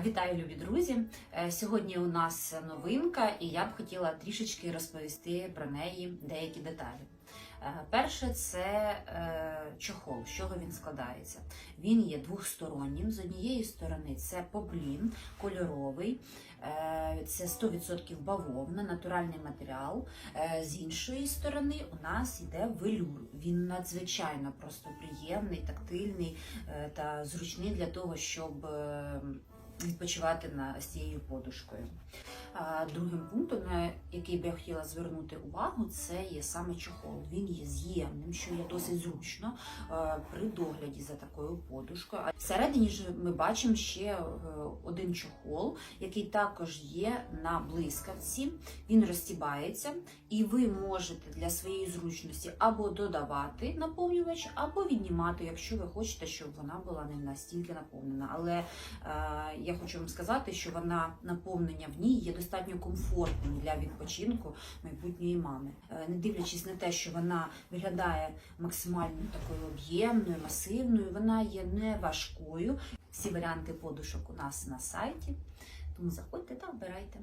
Вітаю, любі друзі! Е, Сьогодні у нас новинка, і я б хотіла трішечки розповісти про неї деякі деталі. Е, Перше, це е, чохол. З чого він складається? Він є двохстороннім. З однієї сторони це поплін кольоровий, це 100% бавовна, натуральний матеріал. З іншої сторони у нас йде велюр. Він надзвичайно просто приємний, тактильний та зручний для того, щоб е, відпочивати на з цією подушкою. Другим пунктом, на який би я хотіла звернути увагу, це є саме чохол. Він є з'ємним, що є досить зручно е, при догляді за такою подушкою. А всередині ж ми бачимо ще е, один чохол, який також є на блискавці. Він розтібається, і ви можете для своєї зручності або додавати наповнювач, або віднімати, якщо ви хочете, щоб вона була не настільки наповнена. Але е, я хочу вам сказати, що вона наповнення в ній є достатньо комфортним для відпочинку майбутньої мами. Е, Не дивлячись на те, що вона виглядає максимально такою об'ємною, масивною, вона є не важкою. Всі варіанти подушок у нас на сайті, тому заходьте та обирайте.